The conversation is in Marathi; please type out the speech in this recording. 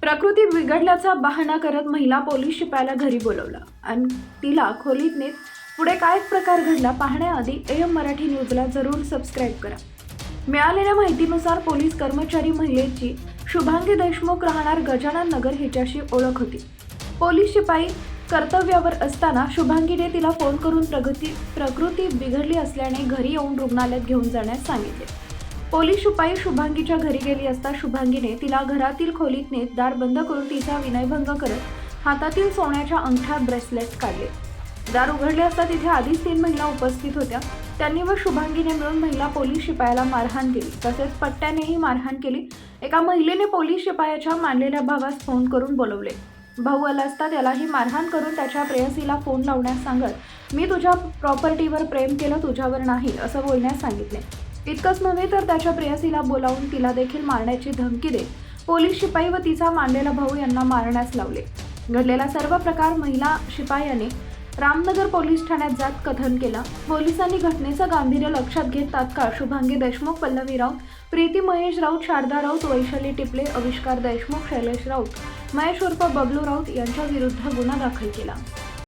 प्रकृती बिघडल्याचा बहाणा करत महिला पोलीस शिपायाला घरी बोलवलं. आणि तिला खोलीत नेत पुढे काय प्रकार घडला पाहण्याआधी एम मराठी न्यूजला जरूर सबस्क्राईब करा. मिळालेल्या माहितीनुसार पोलीस कर्मचारी महिलेची शुभांगी देशमुख राहणार गजानन नगर हिच्याशी ओळख होती. पोलीस शिपाई कर्तव्यावर असताना शुभांगीने तिला फोन करून प्रगती प्रकृती बिघडली असल्याने घरी येऊन रुग्णालयात घेऊन जाण्यास सांगितले. पोलीस शिपाई शुभांगीच्या घरी गेली असता शुभांगीने तिला घरातील खोलीत नेत दार बंद करून तिचा विनयभंग करत हातातील सोन्याच्या अंगठ्या ब्रेसलेट काढले. दार उघडले असता तिथे आधीच तीन महिला उपस्थित होत्या. त्यांनी व शुभांगीने मिळून महिला पोलीस शिपायाला मारहाण केली. तसेच पट्ट्यानेही मारहाण केली. एका महिलेने पोलीस शिपायाच्या मानलेल्या भावास फोन करून बोलवले. भाऊ आला असता त्यालाही मारहाण करून त्याच्या प्रेयसीला फोन लावण्यास सांगत मी तुझ्या प्रॉपर्टीवर प्रेम केलं तुझ्यावर नाही असं बोलण्यास सांगितले. इतकंच नव्हे तर त्याच्या प्रेयसीला बोलावून तिला देखील मारण्याची धमकी देत पोलीस शिपाई व तिचा मांडलेला भाऊ यांना मारण्यास लावले. घडलेला सर्व प्रकार महिला शिपायाने रामनगर पोलीस ठाण्यात जात कथन केला. पोलिसांनी घटनेचं गांभीर्य लक्षात घेत तात्काळ शुभांगी देशमुख पल्लवी राऊत प्रीती महेश राऊत शारदा राऊत वैशाली टिपले आविष्कार देशमुख शैलेश राऊत महेश उर्फ बबलू राऊत यांच्या विरुद्ध गुन्हा दाखल केला.